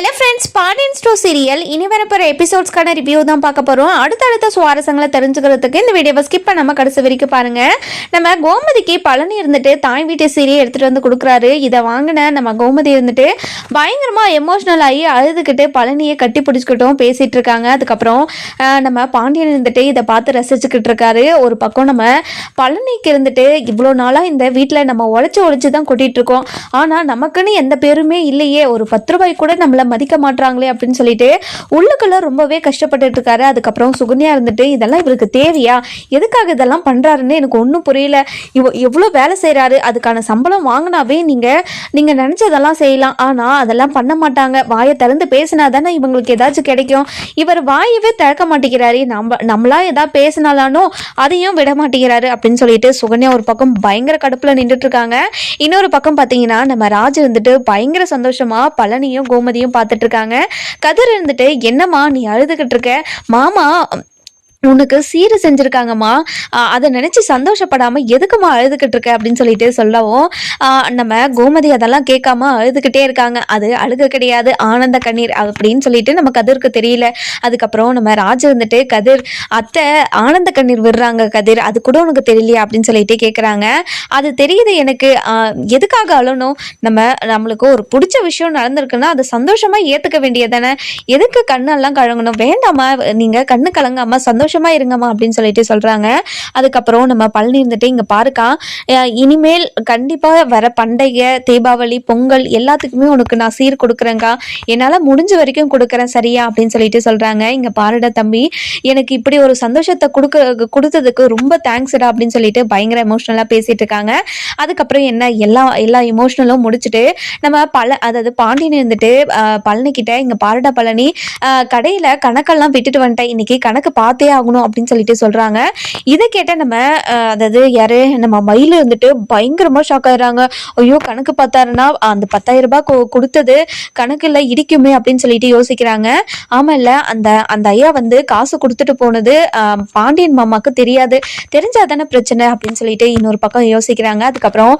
Hello friends Pandian store serial இனி வரப்போகிற எபிசோட்ஸ்க்கான review தான் பார்க்க போகிறோம் அடுத்தடுத்த சுவாரஸ்யங்களை தெரிஞ்சுக்கிறதுக்கு இந்த வீடியோவை ஸ்கிப் பண்ணாமல் கடைசி வரைக்கும் பாருங்கள் நம்ம கோமதிக்கு பழனி இருந்துட்டு தாய் வீட்டு சீரியை எடுத்துகிட்டு வந்து கொடுக்குறாரு. இதை வாங்கின நம்ம கோமதி இருந்துட்டு பயங்கரமாக எமோஷ்னல் ஆகி அழுதுகிட்டு பழனியை கட்டி பிடிச்சிக்கிட்டும் பேசிகிட்டு இருக்காங்க. அதுக்கப்புறம் நம்ம பாண்டியன் இருந்துட்டு இதை பார்த்து ரசிச்சுக்கிட்டு இருக்காரு. ஒரு பக்கம் நம்ம பழனிக்கு இருந்துட்டு இவ்வளோ நாளாக இந்த வீட்டில் நம்ம உழைச்சி உழைச்சி தான் கொட்டிட்டு இருக்கோம். ஆனால் நமக்குன்னு எந்த பேருமே இல்லையே. ஒரு பத்து ரூபாய் கூட நம்மளை மதிக்க மாட்றாங்களே அப்படின்னு சொல்லிட்டு உள்ளுக்குள்ள ரொம்பவே கஷ்டப்பட்டுட்டு இருக்காரு. அதுக்கப்புறம் சுகன்யா இருந்துட்டு இதெல்லாம் இவருக்கு தேவையா? எதுக்காக இதெல்லாம் பண்றாருன்னு எனக்கு ஒன்றும் புரியல. இவ எவ்வளோ வேலை செய்கிறாரு அதுக்கான சம்பளம் வாங்கினாவே நீங்கள் நீங்கள் நினச்சதெல்லாம் செய்யலாம். ஆனால் அதெல்லாம் பண்ண மாட்டாங்க. வாயை திறந்து பேசினா தானே இவங்களுக்கு ஏதாச்சும் கிடைக்கும். இவர் வாயவே திறக்க மாட்டேங்கிறாரு. நம்ம நம்மளா ஏதாவது பேசினாலானோ அதையும் விட மாட்டேங்கிறாரு. அப்படின்னு சொல்லிட்டு சுகன்யா ஒரு பக்கம் பயங்கர கடுப்பில் நின்றுட்டு இருக்காங்க. இன்னொரு பக்கம் பார்த்தீங்கன்னா நம்ம ராஜ் இருந்துட்டு பயங்கர சந்தோஷமாக பழனியும் கோமதியும் பார்த்துட்டு இருக்காங்க. கதிர் இருந்துட்டு என்னம்மா நீ அழுதுகிட்டு இருக்க? மாமா உனக்கு சீரு செஞ்சுருக்காங்கம்மா. அதை நினச்சி சந்தோஷப்படாமல் எதுக்குமா அழுதுகிட்டு இருக்க அப்படின்னு சொல்லிட்டு சொல்லவும் நம்ம கோமதி அதெல்லாம் கேட்காம அழுதுகிட்டே இருக்காங்க. அது அழுக கிடையாது ஆனந்த கண்ணீர் அப்படின்னு சொல்லிட்டு நம்ம கதிருக்கு தெரியல. அதுக்கப்புறம் நம்ம ராஜு இருந்துட்டு கதிர் அத்தை ஆனந்த கண்ணீர் விடுறாங்க கதிர் அது கூட உனக்கு தெரியலையா? அப்படின்னு சொல்லிட்டு கேட்குறாங்க அது தெரியுது எனக்கு எதுக்காக அழணும் நம்ம நம்மளுக்கு ஒரு பிடிச்ச விஷயம் நடந்திருக்குன்னா அது சந்தோஷமா ஏற்றுக்க வேண்டியதானே எதுக்கு கண்ணெல்லாம் கழங்கணும்? வேண்டாமா நீங்கள் கண்ணு கலங்காம சந்தோஷம் இருங்கம்மா அப்படின்னு சொல்லிட்டு சொல்கிறாங்க அதுக்கப்புறம் நம்ம பழனி இருந்துட்டு இங்கே பாருக்கா இனிமேல் கண்டிப்பாக வர பண்டிகை தீபாவளி பொங்கல் எல்லாத்துக்குமே உனக்கு நான் சீர் கொடுக்குறேங்க்கா என்னால் முடிஞ்ச வரைக்கும் கொடுக்குறேன் சரியா அப்படின்னு சொல்லிட்டு சொல்கிறாங்க இங்கே பாருடா தம்பி எனக்கு இப்படி ஒரு சந்தோஷத்தை கொடுக்க கொடுத்ததுக்கு ரொம்ப தேங்க்ஸ்டா அப்படின்னு சொல்லிட்டு பயங்கர எமோஷ்னலாக பேசிட்டு இருக்காங்க. அதுக்கப்புறம் என்ன எல்லா எல்லா எமோஷ்னலும் முடிச்சுட்டு நம்ம பல அதாவது பாண்டியன் இருந்துட்டு பழனிக்கிட்ட பழனி கிட்ட இங்கே பாருடா பழனி கடையில் கணக்கெல்லாம் விட்டுட்டு வந்துட்டேன். இன்னைக்கு கணக்கு பார்த்தே ஆகணும் அப்படின்னு சொல்லிட்டு சொல்கிறாங்க இதை கேட்ட நம்ம அதாவது யாரு நம்ம மயில் இருந்துட்டு பயங்கரமாக ஷாக் ஆயிடுறாங்க. ஐயோ கணக்கு பார்த்தாருன்னா அந்த பத்தாயிரம் ரூபாய் கொ- கொடுத்தது கணக்கில் இடிக்குமே அப்படின்னு சொல்லிட்டு யோசிக்கிறாங்க. ஆமாம் இல்லை அந்த அந்த ஐயா வந்து காசு கொடுத்துட்டு போனது பாண்டியன் மாமாக்கு தெரியாது. தெரிஞ்சாதானே பிரச்சனை அப்படின்னு சொல்லிட்டு இன்னொரு பக்கம் யோசிக்கிறாங்க. அதுக்கப்புறம்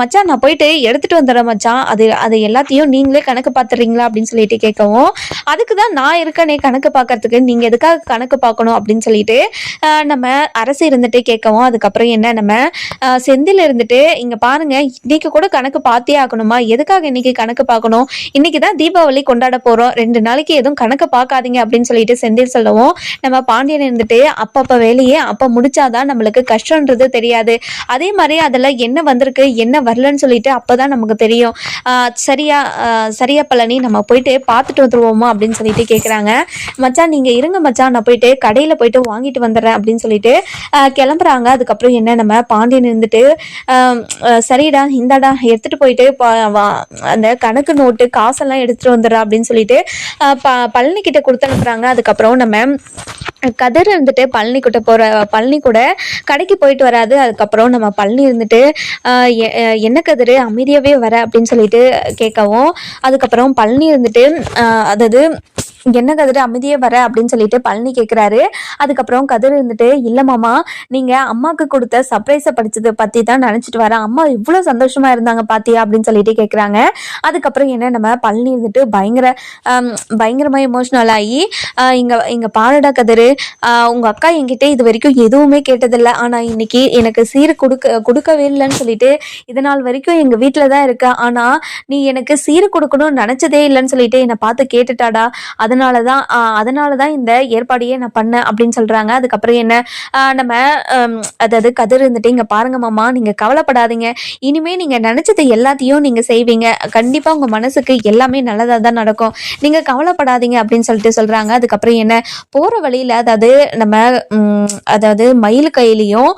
மச்சான் நான் போயிட்டு எடுத்துட்டு வந்துடுறேன் மச்சான். அது அது எல்லாத்தையும் நீங்களே கணக்கு பார்த்துறீங்களா அப்படின்னு சொல்லிட்டு கேட்கவும் அதுக்கு தான் நான் இருக்கேனே கணக்கு பார்க்கறதுக்கு. நீங்கள் எதுக்காக கணக்கு பார்க்கணும் அப்படின்னு சொல்லிட்டு நம்ம அரசு இருந்துட்டு கேட்கவும் அதுக்கப்புறம் என்ன நம்ம செந்தில் இருந்துட்டு இங்கே பாருங்க இன்னைக்கு கூட கணக்கு பார்த்தே ஆகணுமா? எதுக்காக இன்னைக்கு கணக்கு பார்க்கணும்? இன்னைக்கு தான் தீபாவளி கொண்டாட போகிறோம் ரெண்டு நாளைக்கு எதுவும் கணக்கு பார்க்காதீங்க அப்படின்னு சொல்லிட்டு செந்தில் சொல்லவும் நம்ம பாண்டியன் இருந்துட்டு அப்பப்போ வேலையே அப்போ முடிச்சாதான் நம்மளுக்கு கஷ்டன்றது தெரியாது. அதே மாதிரி அதில் என்ன வந்திருக்கு என்ன வரலன்னு சொல்லிட்டு அப்பதான் நமக்கு தெரியும். சரியா சரியா பழனி நம்ம போயிட்டு பார்த்துட்டு வந்துருவோமா அப்படின்னு சொல்லிட்டு கேட்குறாங்க மச்சான் நீங்கள் இருங்க மச்சான் நான் போயிட்டு கடையில் போயிட்டு வாங்கிட்டு வந்துடுறேன் அப்படின்னு சொல்லிட்டு கிளம்புறாங்க. அதுக்கப்புறம் என்ன நம்ம பாண்டியன் இருந்துட்டு சரிடா இந்தாடா எடுத்துட்டு போயிட்டு பா- வா- அந்த கணக்கு நோட்டு காசெல்லாம் எடுத்துட்டு வந்துடுறா அப்படின்னு சொல்லிட்டு ப பழனி கிட்ட கொடுத்து அனுப்புறாங்க அதுக்கப்புறம் நம்ம கதிர் இருந்துட்டு பழனி கூட போகிற பழனி கூட கடைக்கு போயிட்டு வராது. அதுக்கப்புறம் நம்ம பழனி இருந்துட்டு எ- என்ன கதிர்? அமைதியாகவே வர அப்படின்னு சொல்லிட்டு கேட்கவும் அதுக்கப்புறம் பழனி இருந்துட்டு அதாவது என்ன கதிர்? அமைதியே வர அப்படின்னு சொல்லிட்டு பழனி கேட்குறாரு அதுக்கப்புறம் கதிர் இருந்துட்டு இல்லை மாமா நீங்கள் அம்மாவுக்கு கொடுத்த சர்ப்ரைஸை படித்தது பற்றி தான் நினச்சிட்டு வரேன். அம்மா இவ்வளோ சந்தோஷமாக இருந்தாங்க பாத்தியா? அப்படின்னு சொல்லிட்டு கேட்குறாங்க அதுக்கப்புறம் என்ன நம்ம பழனி இருந்துட்டு பயங்கர பயங்கரமாக எமோஷ்னல் ஆகி இங்கே இங்கே பாருடா கதிர் உங்கள் அக்கா என்கிட்ட இது வரைக்கும் எதுவுமே கேட்டதில்லை. ஆனால் இன்னைக்கு எனக்கு சீர் கொடுக்க கொடுக்கவே இல்லைன்னு சொல்லிட்டு இது நாள் வரைக்கும் எங்கள் வீட்டில் தான் இருக்க. ஆனால் நீ எனக்கு சீர் கொடுக்கணும்னு நினச்சதே இல்லைன்னு சொல்லிட்டு என்னை பார்த்து கேட்டுட்டாடா. அதனால தான் அதனால தான் இந்த ஏற்பாடையே நான் பண்ணேன் அப்படின்னு சொல்கிறாங்க அதுக்கப்புறம் என்ன நம்ம அதாவது கதிர் இருந்துட்டு இங்கே பாருங்க மாமா நீங்கள் கவலைப்படாதீங்க. இனிமேல் நீங்கள் நினச்சது எல்லாத்தையும் நீங்கள் செய்வீங்க. கண்டிப்பாக உங்கள் மனசுக்கு எல்லாமே நல்லதாக தான் நடக்கும். நீங்கள் கவலைப்படாதீங்க அப்படின்னு சொல்லிட்டு சொல்கிறாங்க அதுக்கப்புறம் என்ன போகிற வழியில் அதாவது நம்ம அதாவது மயில் கையிலையும்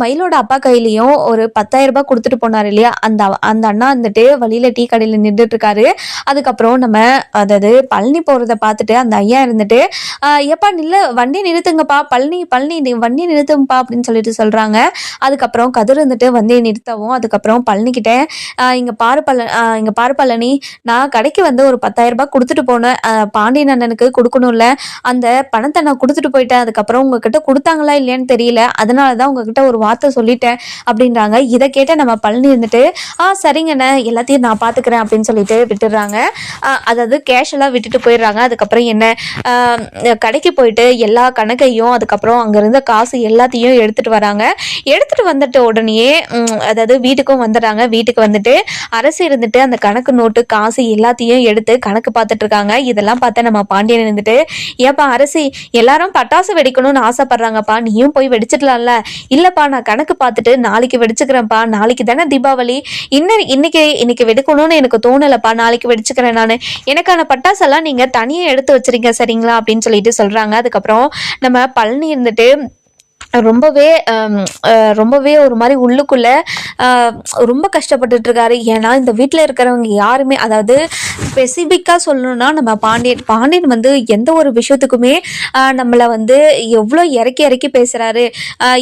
மயிலோட அப்பா கையிலையும் ஒரு பத்தாயிரம் ரூபாய் கொடுத்துட்டு போனார் இல்லையா? அந்த அந்த அண்ணா வந்துட்டு வழியில் டீ கடையில் நின்றுட்டு இருக்காரு அதுக்கப்புறம் நம்ம அதாவது பழனி போகிறத பார்த்துட்டு அந்த ஐயா இருந்துட்டு எப்பா நில்ல வண்டி நிறுத்துங்கப்பா பழனி பழனி வண்டி நிறுத்துங்கப்பா அப்படின்னு சொல்லிட்டு சொல்றாங்க. அதுக்கப்புறம் கதிர் வந்துட்டு வண்டியை நிறுத்தவும் அதுக்கப்புறம் பழனிக்கிட்ட இங்கே இங்க பாரு பழ இங்கே இங்க பாரு பழனி நான் கடைக்கு வந்து ஒரு பத்தாயிரம் ரூபாய் கொடுத்துட்டு போனேன். பாண்டியன் அண்ணனுக்கு கொடுக்கணும்ல. அந்த பணத்தை நான் கொடுத்து கொடுத்துட்டு போயிட்டேன். அதுக்கப்புறம் உங்ககிட்ட கொடுத்தாங்களா இல்லையான்னு தெரியல. அதனால தான் உங்ககிட்ட ஒரு வார்த்தை சொல்லிட்டேன் அப்படின்றாங்க. இதை கேட்ட நம்ம பழனி இருந்துட்டு ஆ சரிங்கண்ணே. எல்லாத்தையும் நான் பார்த்துக்கிறேன் அப்படின்னு சொல்லிட்டு விட்டுடுறாங்க. அதாவது கேஷெல்லாம் விட்டுட்டு போயிடுறாங்க. அதுக்கப்புறம் என்ன? கடைக்கு போயிட்டு எல்லா கணக்கையும் அதுக்கப்புறம் அங்கே இருந்த காசு எல்லாத்தையும் எடுத்துட்டு வராங்க. எடுத்துட்டு வந்துட்டு உடனேயே அதாவது வீட்டுக்கும் வந்துடுறாங்க. வீட்டுக்கு வந்துட்டு அரசு இருந்துட்டு அந்த கணக்கு நோட்டு காசு எல்லாத்தையும் எடுத்து கணக்கு பார்த்துட்டு இருக்காங்க. இதெல்லாம் பார்த்தா நம்ம பாண்டியன் இருந்துட்டு ஏப்பா அரசி எல்லாரும் பட்டாசு வெடிக்கணும்னு ஆசைப்படுறாங்கப்பா. நீயும் போய் வெடிச்சிடலாம்ல. இல்லப்பா நான் கணக்கு பார்த்துட்டு நாளைக்கு வெடிச்சுக்கிறேன்ப்பா. நாளைக்கு தானே தீபாவளி. இன்னும் இன்னைக்கு இன்னைக்கு வெடிக்கணும்னு எனக்கு தோணலப்பா. நாளைக்கு வெடிச்சுக்கிறேன் நான். எனக்கான பட்டாசெல்லாம் நீங்க தனியாக எடுத்து வச்சிருங்க சரிங்களா? அப்படின்னு சொல்லிட்டு சொல்றாங்க. அதுக்கப்புறம் நம்ம பழனி இருந்துட்டு ரொம்பவே ரொம்பவே ஒரு மாதிரி உள்ளுக்குள்ள ரொம்ப கஷ்டப்பட்டுட்டு இருக்காரு ஏன்னா இந்த வீட்டில் இருக்கிறவங்க யாருமே அதாவது ஸ்பெசிஃபிக்காக சொல்லணும்னா நம்ம பாண்டியன் பாண்டியன் வந்து எந்த ஒரு விஷயத்துக்குமே நம்மளை வந்து எவ்வளோ இறக்கி இறக்கி பேசுகிறாரு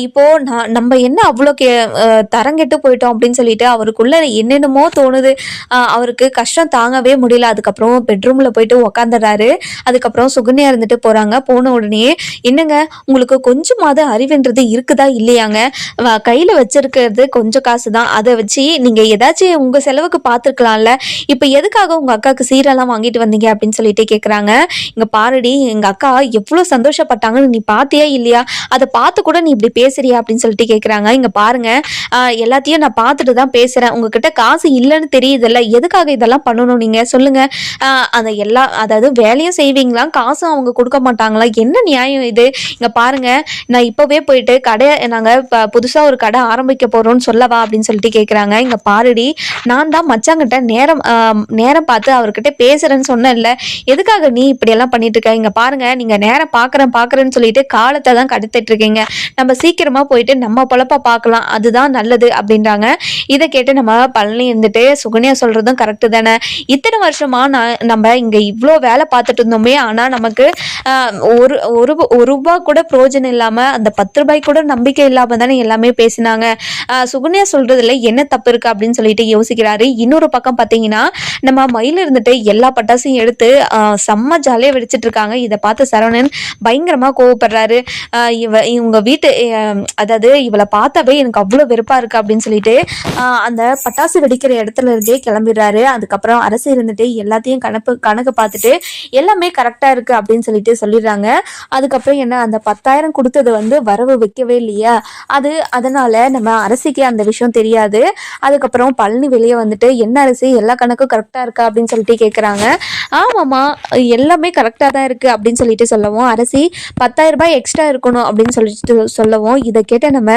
இப்போது நான் நம்ம என்ன அவ்வளோ கே தரங்கெட்டு போயிட்டோம் அப்படின்னு சொல்லிட்டு அவருக்குள்ள என்னென்னமோ தோணுது. அவருக்கு கஷ்டம் தாங்கவே முடியல. அதுக்கப்புறம் பெட்ரூமில் போயிட்டு உக்காந்துடுறாரு அதுக்கப்புறம் சுகன்யா இருந்துட்டு போகிறாங்க போன உடனே என்னங்க உங்களுக்கு கொஞ்சமாவது அப்படின்றது இருக்குதா இல்லையாங்க? வ- கையில வச்சிருக்கிறது கொஞ்சம் காசு தான் அதை வச்சு நீங்க ஏதாச்சும் உங்க செலவுக்கு பார்த்துருக்கலாம்ல. இப்போ எதுக்காக உங்க அக்காவுக்கு சீரெல்லாம் வாங்கிட்டு வந்தீங்க அப்படின்னு சொல்லிட்டு கேக்குறாங்க. இங்க பாருடி எங்க அக்கா எவ்வளவு சந்தோஷப்பட்டாங்கன்னு நீ பாத்தியா இல்லையா? அதை பார்த்து கூட நீ இப்படி பேசுறியா அப்படின்னு சொல்லிட்டு கேக்குறாங்க. இங்க பாருங்க எல்லாத்தையும் நான் பார்த்துட்டு தான் பேசுறேன். உங்ககிட்ட காசு இல்லைன்னு தெரியுதுல்ல. எதுக்காக இதெல்லாம் பண்ணணும் நீங்க? சொல்லுங்க. அந்த எல்லா அதாவது வேலையும் செய்வீங்களா காசும் அவங்க கொடுக்க மாட்டாங்களா? என்ன நியாயம் இது? இங்க பாருங்க நான் இப்போவே போயிட்டு கடை நாங்கள் இப்போ புதுசாக ஒரு கடை ஆரம்பிக்க போகிறோம்னு சொல்லவா? அப்படின்னு சொல்லிட்டு கேட்குறாங்க இங்கே பாருடி நான் தான் மச்சாங்கிட்ட நேரம் நேரம் பார்த்து அவர்கிட்ட பேசுகிறேன்னு சொன்னேன் இல்லை எதுக்காக நீ இப்படியெல்லாம் பண்ணிட்டு இருக்க? இங்கே பாருங்க நீங்கள் நேரம் பார்க்குறேன் பார்க்குறேன்னு சொல்லிட்டு காலத்தை தான் கடத்திட்டு இருக்கீங்க. நம்ம சீக்கிரமாக போயிட்டு நம்ம பொழப்ப பார்க்கலாம் அதுதான் நல்லது அப்படின்றாங்க. இதை கேட்டு நம்ம பழனி இருந்துட்டு சுகன்யா சொல்கிறதும் கரெக்டு தானே. இத்தனை வருஷமாக நான் நம்ம இங்கே இவ்வளோ வேலை பார்த்துட்டு இருந்தோமே ஆனால் நமக்கு ஒரு ஒரு ஒரு ரூபா கூட பிரயோஜனம் இல்லாமல் அந்த பத்து பத்து ரூபாய் கூட நம்பிக்கை இல்லாமல் தானே எல்லாமே பேசினாங்க. சுகன்யா சொல்றதுல என்ன தப்பு இருக்கு அப்படின்னு சொல்லிட்டு யோசிக்கிறாரு. இன்னொரு பக்கம் பார்த்தீங்கன்னா நம்ம மயில் இருந்துட்டு எல்லா பட்டாசையும் எடுத்து செம்ம ஜாலியாக வெடிச்சிட்டு இருக்காங்க. இதை பார்த்து சரவணன் பயங்கரமா கோவப்படுறாரு. இவ இவங்க வீட்டு அதாவது இவளை பார்த்தாவே எனக்கு அவ்வளோ வெறுப்பா இருக்கு அப்படின்னு சொல்லிட்டு அந்த பட்டாசு வெடிக்கிற இடத்துல இருந்தே கிளம்பிடுறாரு. அதுக்கப்புறம் அரசு இருந்துட்டு எல்லாத்தையும் கணக்கு கணக்கு பார்த்துட்டு எல்லாமே கரெக்டா இருக்கு அப்படின்னு சொல்லிட்டு சொல்லிடுறாங்க. அதுக்கப்புறம் என்ன அந்த பத்தாயிரம் கொடுத்தது வந்து வர வரவு வைக்கவே இல்லையா? அது அதனால நம்ம அரசிக்கு அந்த விஷயம் தெரியாது. அதுக்கப்புறம் பழனி வெளியே வந்துட்டு என்ன அரிசி? எல்லா கணக்கும் கரெக்டாக இருக்கா? அப்படின்னு சொல்லிட்டு கேட்குறாங்க ஆமாம்மா எல்லாமே கரெக்டாக தான் இருக்குது அப்படின்னு சொல்லிட்டு சொல்லவும் அரசி பத்தாயிரம் ரூபாய் எக்ஸ்ட்ரா இருக்கணும் அப்படின்னு சொல்லிட்டு சொல்லவும் இதை கேட்ட நம்ம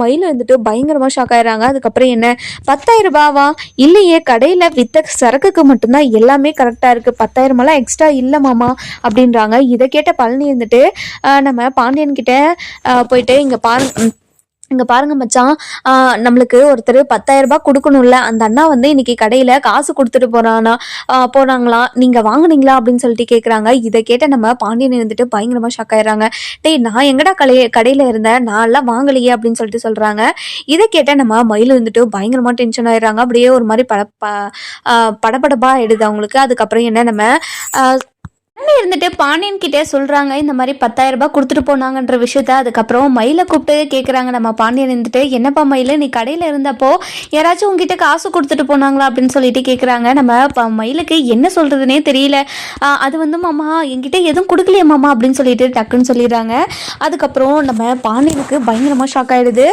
மயில் வந்துட்டு பயங்கரமாக ஷாக் ஆயிடுறாங்க. அதுக்கப்புறம் என்ன? பத்தாயிரம் ரூபாவா? இல்லையே கடையில் வித்த சரக்குக்கு மட்டும்தான் எல்லாமே கரெக்டாக இருக்குது பத்தாயிரமெல்லாம் எக்ஸ்ட்ரா இல்லை மாமா அப்படின்றாங்க. இதை கேட்ட பழனி வந்துட்டு நம்ம பாண்டியன் கிட்ட போயிட்டு இங்கே பாருங்க இங்க பாருங்க மச்சான். நம்மளுக்கு ஒருத்தர் பத்தாயிரம் ரூபாய் கொடுக்கணும்ல. அந்த அண்ணா வந்து இன்னைக்கு கடையில காசு கொடுத்துட்டு போறானா. ஆஹ் போனாங்களா? நீங்க வாங்குனீங்களா? அப்படின்னு சொல்லிட்டு கேட்குறாங்க இதை கேட்ட நம்ம பாண்டியன் இருந்துட்டு பயங்கரமா ஷாக் ஆயிடுறாங்க. டேய் நான் எங்கடா கடைய கடையில இருந்தேன். நான் எல்லாம் வாங்கலையே அப்படின்னு சொல்லிட்டு சொல்றாங்க. இதை கேட்ட நம்ம மயில் இருந்துட்டு பயங்கரமா டென்ஷன் ஆயிடுறாங்க. அப்படியே ஒரு மாதிரி பட ப- ஆயிடுது அவங்களுக்கு. அதுக்கப்புறம் என்ன நம்ம அங்கே இருந்துட்டு பாண்டியன் கிட்டே சொல்கிறாங்க இந்த மாதிரி பத்தாயிரம் ரூபாய் கொடுத்துட்டு போனாங்கன்ற விஷயத்த. அதுக்கப்புறம் மயிலை கூப்பிட்டு கேட்குறாங்க நம்ம பாண்டியன் இருந்துட்டு என்னப்பா மயில் நீ கடையில் இருந்தப்போ யாராச்சும் உங்ககிட்ட காசு கொடுத்துட்டு போனாங்களா? அப்படின்னு சொல்லிட்டு கேட்குறாங்க நம்ம ப- மயிலுக்கு என்ன சொல்கிறதுனே தெரியல. அது வந்து மாமா என்கிட்ட எதுவும் கொடுக்கலையே மாமா அப்படின்னு சொல்லிட்டு டக்குன்னு சொல்லிடுறாங்க. அதுக்கப்புறம் நம்ம பாண்டியனுக்கு பயங்கரமாக ஷாக் ஆகிடுது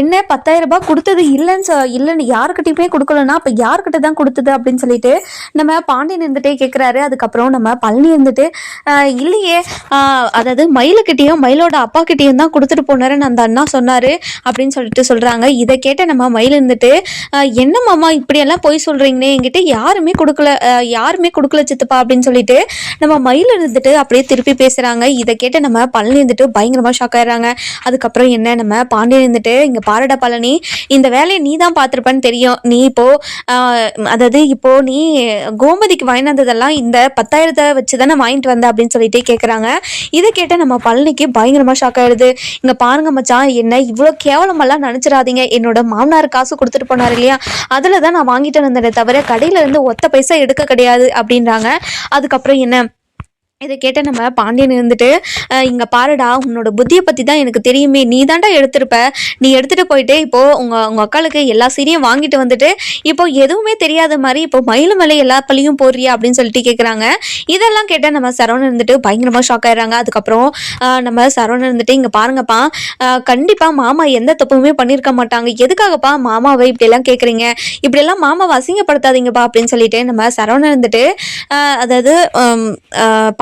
என்ன பத்தாயிரம் ரூபாய் கொடுத்தது இல்லைன்னு சொ இல்லைன்னு யாருக்கிட்டையுமே கொடுக்கலன்னா அப்போ யார்கிட்ட தான் கொடுத்தது? அப்படின்னு சொல்லிட்டு நம்ம பாண்டியன் இருந்துகிட்டே கேட்குறாரு அதுக்கப்புறம் நம்ம பழனி இருந்துட்டு இல்லையே. அதாவது மயிலுக்கிட்டேயும் மயிலோட அப்பா கிட்டேயும் தான் கொடுத்துட்டு போனாருன்னு அந்த அண்ணா சொன்னாரு அப்படின்னு சொல்லிட்டு சொல்றாங்க. இதை கேட்ட நம்ம மயில் இருந்துட்டு என்ன மாமா இப்படியெல்லாம் போய் சொல்றீங்களே? என்கிட்ட யாருமே கொடுக்கல யாருமே கொடுக்கல சித்தப்பா. அப்படின்னு சொல்லிட்டு நம்ம மயில் இருந்துட்டு அப்படியே திருப்பி பேசுறாங்க. இதை கேட்ட நம்ம பழனி இருந்துட்டு பயங்கரமா ஷாக் ஆயிடுறாங்க. அதுக்கப்புறம் என்ன நம்ம பாண்டியன் இருந்துட்டு இங்க பாரட பழனி இந்த வேலையை நீ தான் பார்த்துருப்பேன்னு தெரியும். நீ இப்போ அதாவது இப்போ நீ கோமதிக்கு வாங்கினதெல்லாம் இந்த பத்தாயிரத்தை வச்சு தானே வாங்கிட்டு வந்த அப்படின்னு சொல்லிட்டு கேட்குறாங்க இதை கேட்ட நம்ம பழனிக்கு பயங்கரமாக ஷாக் ஆயிடுது. இங்கே பாருங்க மச்சான் என்ன இவ்வளோ கேவலமெல்லாம் நினச்சிடாதீங்க. என்னோட மாமனார் காசு கொடுத்துட்டு போனார் இல்லையா? அதில் தான் நான் வாங்கிட்டு வந்தேனே தவிர கடையிலேருந்து ஒத்த பைசா எடுக்க கிடையாது அப்படின்றாங்க. அதுக்கப்புறம் என்ன? இதை கேட்ட நம்ம பாண்டியன் இருந்துட்டு இங்கே பாருடா உன்னோட புத்தியை பற்றி தான் எனக்கு தெரியுமே. நீ தாண்டா எடுத்திருப்ப. நீ எடுத்துகிட்டு போயிட்டு இப்போது உங்கள் உங்கள் அக்காளுக்கு எல்லா சீரையும் வாங்கிட்டு வந்துட்டு இப்போ எதுவுமே தெரியாத மாதிரி இப்போ மயிலும் மேலே எல்லா பள்ளியும் போடுறியா? அப்படின்னு சொல்லிட்டு கேட்குறாங்க இதெல்லாம் கேட்ட நம்ம சரவணன் இருந்துட்டு பயங்கரமாக ஷாக் ஆயிடுறாங்க. அதுக்கப்புறம் நம்ம சரவணன் இருந்துட்டு இங்கே பாருங்கப்பா கண்டிப்பாக மாமா எந்த தப்புமே பண்ணியிருக்க மாட்டாங்க. எதுக்காகப்பா மாமாவை இப்படியெல்லாம் கேட்குறீங்க இப்படியெல்லாம் மாமாவை அசிங்கப்படுத்தாதீங்கப்பா. அப்படின்னு சொல்லிட்டு நம்ம சரவணன் இருந்துட்டு அதாவது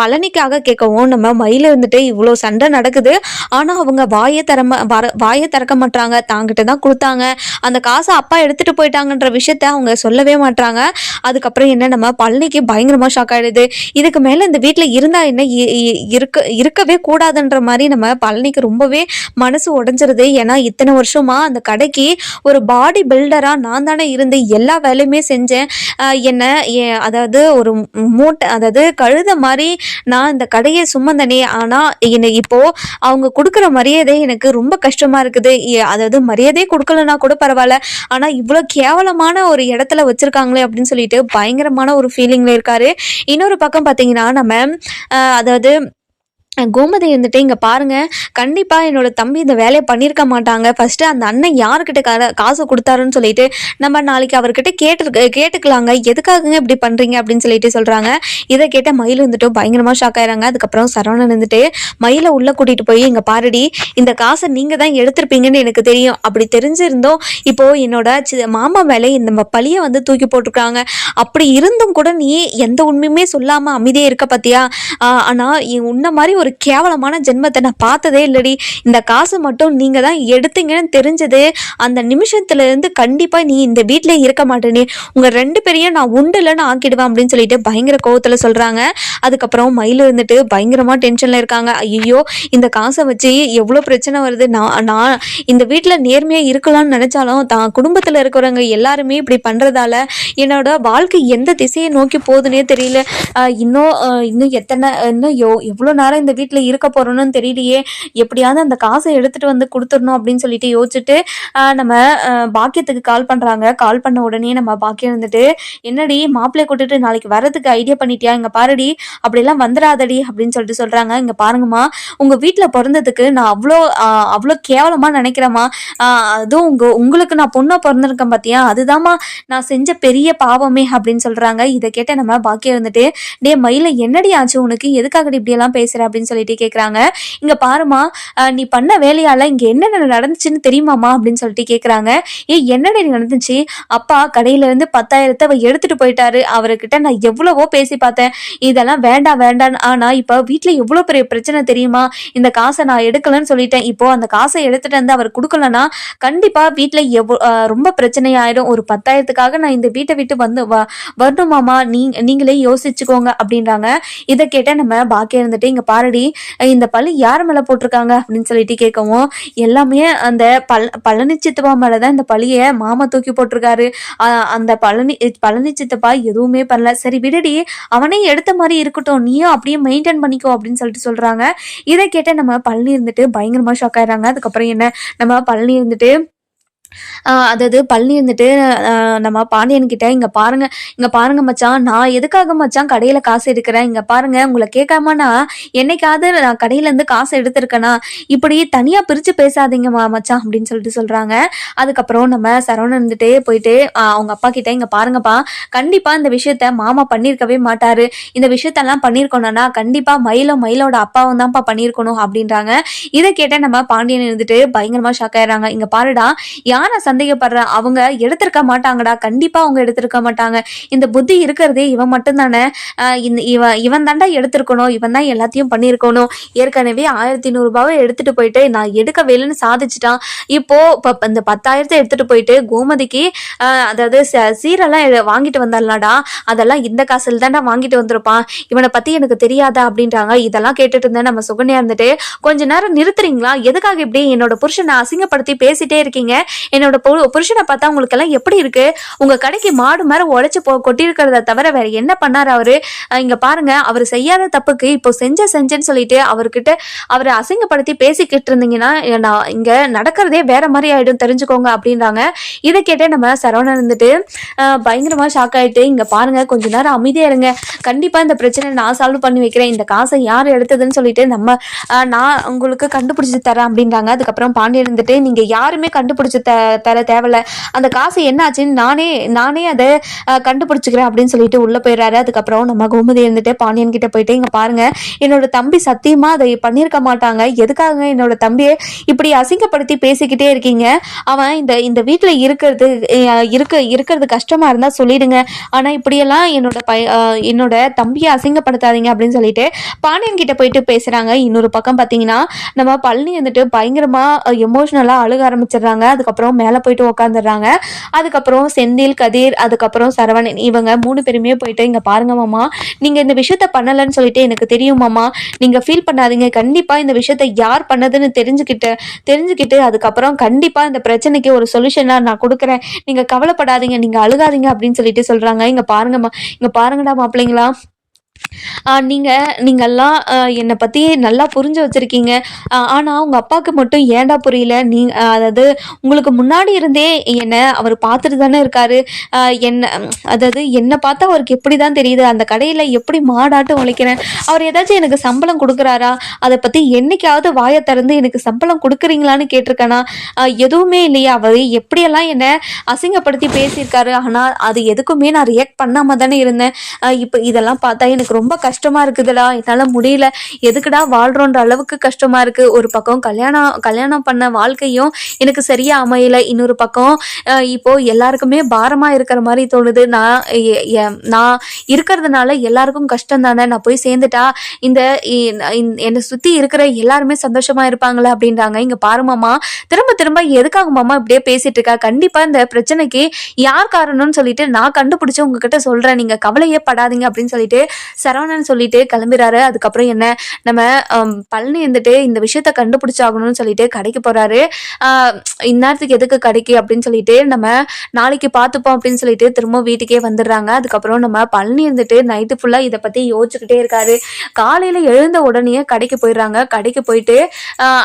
பழனிக்காக கேட்கவும் நம்ம மயில இருந்துட்டு இவ்வளோ சண்டை நடக்குது. ஆனால் அவங்க வாயை திறம வர வாயை திறக்க மாட்டாங்க தாங்கிட்ட தான் கொடுத்தாங்க. அந்த காசை அப்பா எடுத்துட்டு போயிட்டாங்கன்ற விஷயத்த அவங்க சொல்லவே மாட்டாங்க அதுக்கப்புறம் என்ன நம்ம பழனிக்கு பயங்கரமாக ஷாக் ஆயிடுது. இதுக்கு மேலே இந்த வீட்டில் இருந்தால் என்ன இ- இ- இருக்க இருக்கவே கூடாதுன்ற மாதிரி நம்ம பழனிக்கு ரொம்பவே மனசு உடஞ்சிருது. ஏன்னா இத்தனை வருஷமா அந்த கடைக்கு ஒரு பாடி பில்டராக நான் தானே இருந்து எல்லா வேலையுமே செஞ்சேன். என்ன அதாவது ஒரு மூட்டை அதாவது கழுத மாதிரி நான் இந்த கடையை சுமந்தனே ஆனால் என்னை இப்போ அவங்க கொடுக்குற மரியாதை எனக்கு ரொம்ப கஷ்டமா இருக்குது. அதாவது மரியாதை கொடுக்கலன்னா கூட பரவாயில்ல. ஆனால் இவ்வளோ கேவலமான ஒரு இடத்துல வச்சிருக்காங்களே அப்படின்னு சொல்லிட்டு பயங்கரமான ஒரு ஃபீலிங்ல இருக்காரு. இன்னொரு பக்கம் பார்த்தீங்கன்னா நம்ம அதாவது கோமதி வந்துட்டு இங்கே பாருங்க கண்டிப்பாக என்னோட தம்பி இந்த வேலையை பண்ணியிருக்க மாட்டாங்க. ஃபர்ஸ்ட் அந்த அண்ணன் யாருக்கிட்ட கா காசு கொடுத்தாருன்னு சொல்லிட்டு நம்ம நாளைக்கு அவர்கிட்ட கேட்டு கேட்டுக்கலாங்க. எதுக்காகங்க இப்படி பண்ணுறீங்க அப்படின்னு சொல்லிட்டு சொல்கிறாங்க இதை கேட்ட மயில் வந்துட்டு பயங்கரமாக ஷாக் ஆயிடுறாங்க அதுக்கப்புறம் சரவணன் வந்துட்டு மயிலை உள்ளே கூட்டிகிட்டு போய் இங்கே பாருடி. இந்த காசை நீங்கள் தான் எடுத்திருப்பீங்கன்னு எனக்கு தெரியும். அப்படி தெரிஞ்சிருந்தோம் இப்போது என்னோட சி- மாமா மேலே இந்த ம- பழியை வந்து தூக்கி போட்டிருக்காங்க. அப்படி இருந்தும் கூட நீ எந்த உண்மையுமே சொல்லாமல் அமைதியே இருக்க பார்த்தியா ஆனால் உன்ன மாதிரி ஒரு கேவலமான ஜென்மத்தை நான் பார்த்ததே இல்லடி. இந்த காசு மட்டும் நீங்கள் தான் எடுத்தீங்கன்னு தெரிஞ்சது. அந்த நிமிஷத்துல இருந்து கண்டிப்பாக நீ இந்த வீட்டிலே இருக்க மாட்டேனே. உங்கள் ரெண்டு பேரையும் நான் உண்டுலன்னு ஆக்கிடுவேன் அப்படின்னு சொல்லிட்டு பயங்கர கோவத்தில் சொல்கிறாங்க அதுக்கப்புறம் மயில் இருந்துட்டு பயங்கரமாக டென்ஷனில் இருக்காங்க. ஐயோ இந்த காசை வச்சு எவ்வளோ பிரச்சனை வருது? நான் நான் இந்த வீட்டில் நேர்மையாக இருக்கலாம்னு நினச்சாலும் தான் குடும்பத்தில் இருக்கிறவங்க எல்லாருமே இப்படி பண்ணுறதால என்னோட வாழ்க்கை எந்த திசையை நோக்கி போகுதுன்னே தெரியல. இன்னும் இன்னும் எத்தனை இன்னும் எவ் எவ்வளோ நேரம் இந்த வீட்டில் இருக்க போகிறோன்னு தெரியலையே. எப்படியாவது அந்த காசை எடுத்துகிட்டு வந்து கொடுத்துடணும் அப்படின்னு சொல்லிட்டு யோசிச்சுட்டு நம்ம பாக்கியத்துக்கு கால் பண்ணுறாங்க கால் பண்ண உடனே நம்ம பாக்கியம் வந்துட்டு என்னடி மாப்பிள்ளைய கூட்டுட்டு நாளைக்கு வரதுக்கு ஐடியா பண்ணிட்டியா? இங்கே பாருடி அப்படிலாம் வந்துடாதடி அப்படின்னு சொல்லிட்டு சொல்கிறாங்க இங்கே பாருங்கம்மா உங்கள் வீட்டில் பிறந்ததுக்கு நான் அவ்வளோ அவ்வளோ கேவலமாக நினைக்கிறேம்மா. அதுவும் உங்கள் உங்களுக்கு நான் பொண்ணாக பிறந்திருக்கேன் பார்த்தியா அதுதாம்மா நான் செஞ்ச பெரிய பாவமே அப்படின்னு சொல்கிறாங்க இதை கேட்ட நம்ம பாக்கியம் இருந்துட்டு டே மயில என்னடி ஆச்சு உனக்கு? எதுக்காகடி இப்படியெல்லாம் பேசுகிற அப்படின்னு சொல்லிட்டு கேட்குறாங்க இங்கே பாருமா நீ பண்ண வேலையால் இங்கே என்னென்ன நடந்துச்சுன்னு தெரியுமாம்மா அப்படின்னு சொல்லிட்டு கேட்குறாங்க ஏ என்னடி நடந்துச்சு? அப்பா கடையிலேருந்து பத்தாயிரத்தை அவர் எடுத்துகிட்டு போயிட்டாரு. அவர்கிட்ட நான் எவ்வளவோ பேசி பார்த்தேன். இதெல்லாம் வேண்டாம் வேண்டாம்னு ஆனால் இப்போ வீட்டில் எவ்வளோ பெரிய பிரச்சனை தெரியுமா? இந்த காசை நான் எடுக்கலன்னு சொல்லிட்டேன். இப்போ அந்த காசை எடுத்துட்டு வந்து அவர் கொடுக்கலன்னா கண்டிப்பாக வீட்டில் எவ்வளோ ரொம்ப பிரச்சனையாயிடும். ஒரு பத்தாயிரத்துக்காக நான் இந்த வீட்டை விட்டு வந்து வ வரணுமாமா நீ நீங்களே யோசிச்சுக்கோங்க அப்படின்றாங்க. இதை கேட்ட நம்ம பாக்கியம் இருந்துட்டு இங்க பாருடி இந்த பழி யார் மேலே போட்டிருக்காங்க? அப்படின்னு சொல்லிட்டு கேட்கவும் எல்லாமே அந்த பல் பழனி சித்தப்பா மேலதான் இந்த பழியை மாமா தூக்கி போட்டிருக்காரு. அந்த பழனி பழனி சித்தப்பா எதுவுமே பண்ணல. சரி விடுடி அவனே எடுத்த மாதிரி இருக்கட்டும். நீயும் அப்படியே மெயின்டைன் பண்ணிக்கோ அப்படின்னு சொல்லிட்டு சொல்கிறாங்க இதை கேட்ட நம்ம பழனி இருந்துட்டு பயங்கரமாக ஷாக் ஆயிடுறாங்க. அதுக்கப்புறம் என்ன? நம்ம பழனி இருந்துட்டு அதாவது பழனி இருந்துட்டு நம்ம பாண்டியன் கிட்ட இங்க பாருங்க இங்க பாருங்க மச்சான் நான் எதுக்காக மச்சான் கடையில காசு எடுக்கிறேன்? இங்க பாருங்க உங்களை கேட்காம நான் என்னைக்காவது நான் கடையில இருந்து காசு எடுத்திருக்கேனா? இப்படி தனியா பிரிச்சு பேசாதீங்கம்மா மச்சான் அப்படின்னு சொல்லிட்டு சொல்றாங்க. அதுக்கப்புறம் நம்ம சரவணன் இருந்துட்டு போயிட்டு அவங்க அப்பா கிட்ட இங்க பாருங்கப்பா கண்டிப்பா இந்த விஷயத்த மாமா பண்ணியிருக்கவே மாட்டாரு. இந்த விஷயத்தெல்லாம் பண்ணியிருக்கணும்னா கண்டிப்பா மயிலும் மயிலோட அப்பாவும் தான்ப்பா பண்ணியிருக்கணும் அப்படின்றாங்க. இதை கேட்ட நம்ம பாண்டியன் இருந்துட்டு பயங்கரமா ஷாக் ஆயிடுறாங்க. இங்க பாருடா யார் நான் சந்தேகப்படுறேன். அவங்க எடுத்திருக்க மாட்டாங்கடா. கண்டிப்பா அவங்க எடுத்திருக்க மாட்டாங்க. இந்த புத்தி இருக்கிறதே இவன் மட்டும்தானே? இந்த இவன் இவன் தாண்டா எடுத்திருக்கணும். இவன் தான் எல்லாத்தையும் பண்ணியிருக்கணும். ஏற்கனவே ஆயிரத்தி நூறுரூபாவை எடுத்துட்டு போயிட்டு நான் எடுக்கவேலைன்னு சாதிச்சிட்டான். இப்போ இப்போ இந்த பத்தாயிரத்தை எடுத்துட்டு போயிட்டு கோமதிக்கு அதாவது ச- சீரெல்லாம் வாங்கிட்டு வந்தாடா அதெல்லாம் இந்த காசில் தாண்டா வாங்கிட்டு வந்திருப்பான். இவனை பத்தி எனக்கு தெரியாதா அப்படின்றாங்க. இதெல்லாம் கேட்டுட்டு இருந்தேன். நம்ம சுகன்யா இருந்துட்டு கொஞ்ச நேரம் நிறுத்துறீங்களா? எதுக்காக இப்படி என்னோட புருஷனை அசிங்கப்படுத்தி பேசிட்டே இருக்கீங்க? என்னோட புருஷனை பார்த்தா உங்களுக்கு எல்லாம் எப்படி இருக்கு? உங்க கடைக்கு மாடு மாதிரி உழைச்சு போ கொட்டியிருக்கிறத தவிர வேற என்ன பண்ணார் அவரு? இங்க பாருங்க அவர் செய்யாத தப்புக்கு இப்போ செஞ்ச செஞ்சேன்னு சொல்லிட்டு அவர்கிட்ட அவரை அசிங்கப்படுத்தி பேசிக்கிட்டு இருந்தீங்கன்னா நான் இங்க நடக்கிறதே வேற மாதிரி ஆயிடும் தெரிஞ்சுக்கோங்க அப்படின்றாங்க. இதை கேட்டே நம்ம சரவணன் இருந்துட்டு பயங்கரமா ஷாக் ஆயிட்டு இங்க பாருங்க கொஞ்ச நேரம் அமைதியா இருங்க. கண்டிப்பா இந்த பிரச்சனை நான் சால்வ் பண்ணி வைக்கிறேன். இந்த காசை யார் எடுத்ததுன்னு சொல்லிட்டு நம்ம நான் உங்களுக்கு கண்டுபிடிச்சு தரேன் அப்படின்றாங்க. அதுக்கப்புறம் பாண்டியன் இருந்துட்டு நீங்க யாருமே கண்டுபிடிச்சு த தர தேவையில்ல. அந்த காசு என்ன ஆச்சுன்னு நானே நானே அதை கண்டுபிடிச்சிக்கிறேன் அப்படின்னு சொல்லிட்டு உள்ளே போயிடுறாரு. அதுக்கப்புறம் நம்ம கோமதி இருந்துட்டு பாண்டியன் கிட்ட போயிட்டு இங்கே பாருங்க என்னோட தம்பி சத்தியமா அதை பண்ணியிருக்க மாட்டாங்க. எதுக்காக என்னோட தம்பியை இப்படி அசிங்கப்படுத்தி பேசிக்கிட்டே இருக்கீங்க? அவன் இந்த இந்த வீட்டில் இருக்கிறது இருக்க இருக்கிறது கஷ்டமா இருந்தால் சொல்லிடுங்க. ஆனால் இப்படியெல்லாம் என்னோட பய என்னோட தம்பியை அசிங்கப்படுத்தாதீங்க அப்படின்னு சொல்லிட்டு பாண்டியன் கிட்ட போயிட்டு பேசுறாங்க. இன்னொரு பக்கம் பார்த்தீங்கன்னா நம்ம பழனி வந்துட்டு பயங்கரமா எமோஷ்னலாக அழுக ஆரம்பிச்சிடுறாங்க. அதுக்கப்புறம் மேலே போயிட்டு உட்காந்துடுறாங்க அதுக்கப்புறம் செந்தில் கதிர் அதுக்கப்புறம் சரவணன் இவங்க மூணு பேருமே போயிட்டு இங்கே பாருங்க மாமா நீங்கள் இந்த விஷயத்த பண்ணலன்னு சொல்லிட்டு எனக்கு தெரியும் மாமா. நீங்கள் ஃபீல் பண்ணாதீங்க. கண்டிப்பாக இந்த விஷயத்த யார் பண்ணதுன்னு தெரிஞ்சுக்கிட்டு தெரிஞ்சுக்கிட்டு அதுக்கப்புறம் கண்டிப்பாக இந்த பிரச்சனைக்கு ஒரு சொல்யூஷனா நான் கொடுக்குறேன். நீங்கள் கவலைப்படாதீங்க. நீங்கள் அழுகாதீங்க அப்படின்னு சொல்லிட்டு சொல்கிறாங்க இங்கே பாருங்கம்மா இங்கே பாருங்கடா மாப்பிள்ளைங்களா. நீங்கள் நீங்கள்லாம் என்னை பற்றி நல்லா புரிஞ்சு வச்சுருக்கீங்க. ஆனால் உங்கள் அப்பாவுக்கு மட்டும் ஏன்டா புரியல? நீ அதாவது உங்களுக்கு முன்னாடி இருந்தே என்னை அவர் பார்த்துட்டு தானே இருக்காரு. என்ன அதாவது என்னை பார்த்தா அவருக்கு எப்படி தான் தெரியுது? அந்த கடையில் எப்படி மாடாட்டம் உழைக்கிறேன்? அவர் ஏதாச்சும் எனக்கு சம்பளம் கொடுக்குறாரா? அதை பற்றி என்னைக்காவது வாயை திறந்து எனக்கு சம்பளம் கொடுக்குறீங்களான்னு கேட்டிருக்கேனா? எதுவுமே இல்லையா. அவர் எப்படியெல்லாம் என்னை அசிங்கப்படுத்தி பேசியிருக்காரு. ஆனால் அது எதுக்குமே நான் ரியாக்ட் பண்ணாம தானே இருந்தேன். இப்போ இதெல்லாம் பார்த்தா எனக்கு ரொம்ப கஷ்டமா இருக்குதுடா. என்னால் முடியல. எதுக்குடா வாழ்றோன்ற அளவுக்கு கஷ்டமா இருக்கு. ஒரு பக்கம் கல்யாணம் கல்யாணம் பண்ண வாழ்க்கையும் எனக்கு சரியா அமையல. இன்னொரு பக்கம் இப்போ எல்லாருக்குமே பாரமா இருக்கிற மாதிரி தோணுது. நான் எ- எ- நான் இருக்கிறதுனால எல்லாருக்கும் கஷ்டம் தானே நான் போய் சேர்ந்துட்டா இந்த இந்த- என்னை சுத்தி இருக்கிற எல்லாருமே சந்தோஷமா இருப்பாங்களே அப்படின்றாங்க. இங்க பாருமாமா திரும்ப திரும்ப எதுக்காக மாமா இப்படியே பேசிட்டு இருக்கா? கண்டிப்பா இந்த பிரச்சனைக்கு யார் காரணம்னு சொல்லிட்டு நான் கண்டுபிடிச்சு உங்ககிட்ட சொல்றேன். நீங்க கவலையே படாதீங்க அப்படின்னு சொல்லிட்டு சரவணன் சொல்லிட்டு கிளம்புறாரு. அதுக்கப்புறம் என்ன? நம்ம பழனி இருந்துட்டு இந்த விஷயத்த கண்டுபிடிச்சாகணும்னு சொல்லிட்டு கடைக்கு போறாரு. இந்நேரத்துக்கு எதுக்கு கடைக்கு அப்படின்னு சொல்லிட்டு நம்ம நாளைக்கு பார்த்துப்போம் அப்படின்னு சொல்லிட்டு திரும்ப வீட்டுக்கே வந்துடுறாங்க. அதுக்கப்புறம் நம்ம பழனி இருந்துட்டு நைட்டு ஃபுல்லா இதை பத்தி யோசிச்சுக்கிட்டே இருக்காரு. காலையில எழுந்த உடனே கடைக்கு போயிடுறாங்க. கடைக்கு போயிட்டு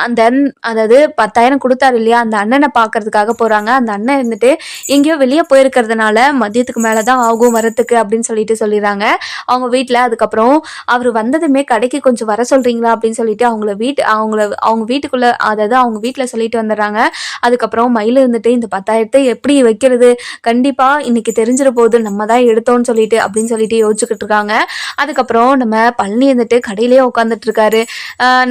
அந்த அதாவது பத்தாயிரம் கொடுத்தாரு இல்லையா? அந்த அண்ணனை பார்க்கறதுக்காக போறாங்க. அந்த அண்ணன் இருந்துட்டு எங்கேயோ வெளியே போயிருக்கிறதுனால மதியத்துக்கு மேலதான் ஆகும் வரத்துக்கு அப்படின்னு சொல்லிட்டு சொல்லிடுறாங்க. அவங்க வீட்டில் அதுக்கப்புறம் அவர் வந்ததுமே கடைக்கு கொஞ்சம் வர சொல்கிறீங்களா அப்படின்னு சொல்லிட்டு அவங்கள வீட்டு அவங்கள அவங்க வீட்டுக்குள்ளே அதாவது அவங்க வீட்டில் சொல்லிட்டு வந்துடுறாங்க. அதுக்கப்புறம் மயில் இருந்துட்டு இந்த பத்தாயிரத்தை எப்படி வைக்கிறது? கண்டிப்பாக இன்னைக்கு தெரிஞ்சிட போகுது நம்ம தான் எடுத்தோம்னு சொல்லிட்டு அப்படின்னு சொல்லிட்டு யோசிச்சுக்கிட்டு இருக்காங்க. அதுக்கப்புறம் நம்ம பழனி இருந்துட்டு கடையிலேயே உட்காந்துட்டு இருக்காரு.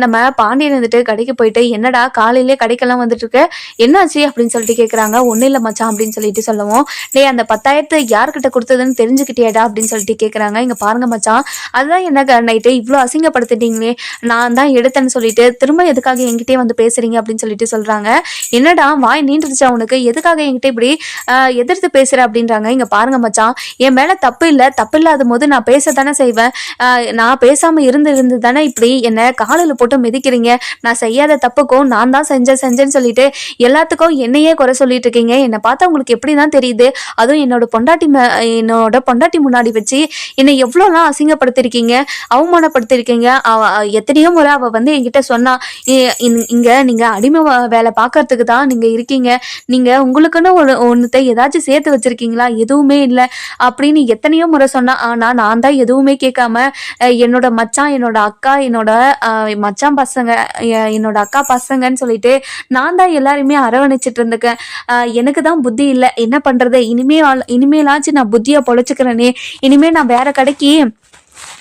நம்ம பாண்டியன் இருந்துட்டு கடைக்கு போயிட்டு என்னடா காலையிலேயே கடைக்கெல்லாம் வந்துட்டு இருக்க என்னாச்சு? அப்படின்னு சொல்லிட்டு கேட்குறாங்க ஒன்றும் இல்லை மச்சான் அப்படின்னு சொல்லிட்டு சொல்லுவோம். டேய் அந்த பத்தாயிரத்து யார்கிட்ட கொடுத்ததுன்னு தெரிஞ்சுக்கிட்டியாடா? அப்படின்னு சொல்லிட்டு கேட்குறாங்க இங்கே பாருங்க மச்சான் அதுதான் என்ன நைட்டு இவ்வளோ அசிங்கப்படுத்திட்டீங்களே நான் தான் எடுத்தேன்னு சொல்லிட்டு திரும்ப எதுக்காக என்கிட்டயே வந்து பேசுறீங்க அப்படின்னு சொல்லிட்டு சொல்றாங்க. என்னடா வாய் நீண்டுருச்சா உனக்கு? எதுக்காக என்கிட்ட இப்படி எதிர்த்து பேசுற அப்படின்றாங்க. இங்க பாருங்க மச்சான் என் மேல தப்பு இல்லை தப்பு இல்லாத போது நான் பேச தானே செய்வேன் நான் பேசாம இருந்து இருந்து தானே இப்படி என்னை காலில் போட்டு மிதிக்கிறீங்க. நான் செய்யாத தப்புக்கும் நான் தான் செஞ்சேன் செஞ்சேன்னு சொல்லிட்டு எல்லாத்துக்கும் என்னையே குறை சொல்லிட்டு இருக்கீங்க. என்னை பார்த்தா உங்களுக்கு எப்படி தான் தெரியுது? அதுவும் என்னோட பொண்டாட்டி என்னோட பொண்டாட்டி முன்னாடி வச்சு என்னை எவ்வளோலாம் அசிங்கப்படுத்திருக்கீங்க அவமானப்படுத்திருக்கீங்க. அவ எத்தனையோ முறை அவ வந்து என்கிட்ட சொன்னா "இ- இந்- இங்க நீங்க அடிமை வேலை பார்க்கறதுக்கு தான் நீங்க இருக்கீங்க. நீங்க உங்களுக்குன்னு ஒரு ஒன்றுத்தை ஏதாச்சும் சேர்த்து வச்சிருக்கீங்களா? எதுவுமே இல்லை. அப்படின்னு எத்தனையோ முறை சொன்னா ஆனா நான் தான் எதுவுமே கேட்காம என்னோட மச்சான் என்னோட அக்கா என்னோட மச்சான் பசங்க என்னோட அக்கா பசங்கன்னு சொல்லிட்டு நான் தான் எல்லாருமே அரவணைச்சிட்டு இருந்துக்கேன். எனக்கு தான் புத்தி இல்லை. என்ன பண்றது? இனிமே இனிமேலாச்சும் நான் புத்தியை பொழைச்சிக்கிறேனே. இனிமே நான் வேற கடைக்கு